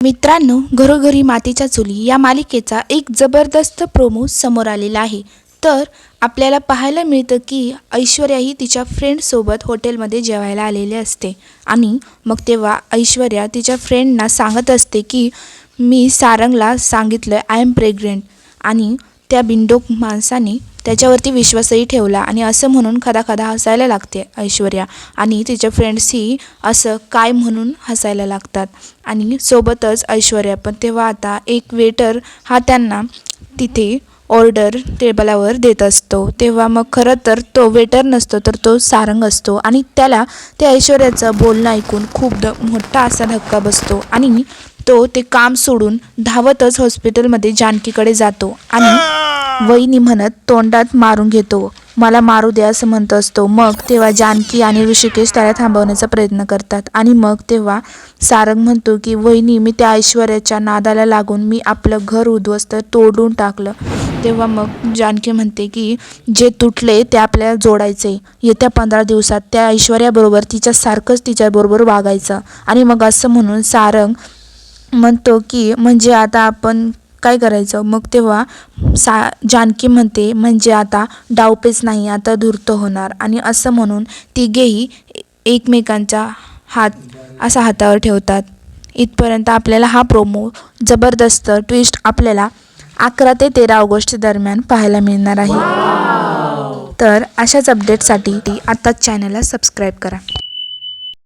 मित्रांनो घरोघरी मातीच्या चुली या मालिकेचा एक जबरदस्त प्रोमो समोर आलेला आहे. तर आपल्याला पाहायला मिळतं की ऐश्वर्याही तिच्या फ्रेंडसोबत हॉटेलमध्ये जेवायला आलेली असते. आणि मग तेव्हा ऐश्वर्या तिच्या फ्रेंडना सांगत असते की मी सारंगला सांगितलं आय एम प्रेग्नेंट आणि त्या बिंडोक माणसाने त्याच्यावरती विश्वासही ठेवला आणि असं म्हणून खदाखदा हसायला लागते ऐश्वर्या. आणि तिच्या फ्रेंड्सही असं काय म्हणून हसायला लागतात? आणि सोबतच ऐश्वर्या. पण तेव्हा आता एक वेटर हा त्यांना तिथे ऑर्डर टेबलावर देत असतो. तेव्हा मग खरं तर तो वेटर नसतो तर तो सारंग असतो. आणि त्याला ते ऐश्वर्याचं बोलणं ऐकून खूप द मोठा असा धक्का बसतो. आणि तो ते काम सोडून धावतच हॉस्पिटलमध्ये जानकीकडे जातो. आणि वहिनी म्हणत तोंडात मारून घेतो. मला मारू द्या असं म्हणत असतो. मग तेव्हा जानकी आणि ऋषिकेश त्याला थांबवण्याचा प्रयत्न करतात. आणि मग तेव्हा सारंग म्हणतो की वहिनी मी त्या ऐश्वर्याच्या नादाला लागून मी आपलं घर उद्ध्वस्त तोडून टाकलं. तेव्हा मग जानकी म्हणते की जे तुटले ते आपल्याला जोडायचे. येत्या पंधरा दिवसात त्या ऐश्वर्याबरोबर तिच्यासारखंच तिच्याबरोबर वागायचं. आणि मग असं म्हणून सारंग म्हणतो की म्हणजे आता आपण काय करायचं? मग तेव्हा सा जानकी म्हणते म्हणजे आता डावपेच नाही आता धूर्त होणार. आणि असं म्हणून तिघेही एकमेकांचा हात असा हातावर ठेवतात. इथपर्यंत आपल्याला हा प्रोमो जबरदस्त ट्विस्ट आपल्याला अकरा ते तेरा ऑगस्ट दरम्यान पाहायला मिळणार आहे. तर अशाच अपडेटसाठी ती आत्ताच चॅनलला सबस्क्राईब करा.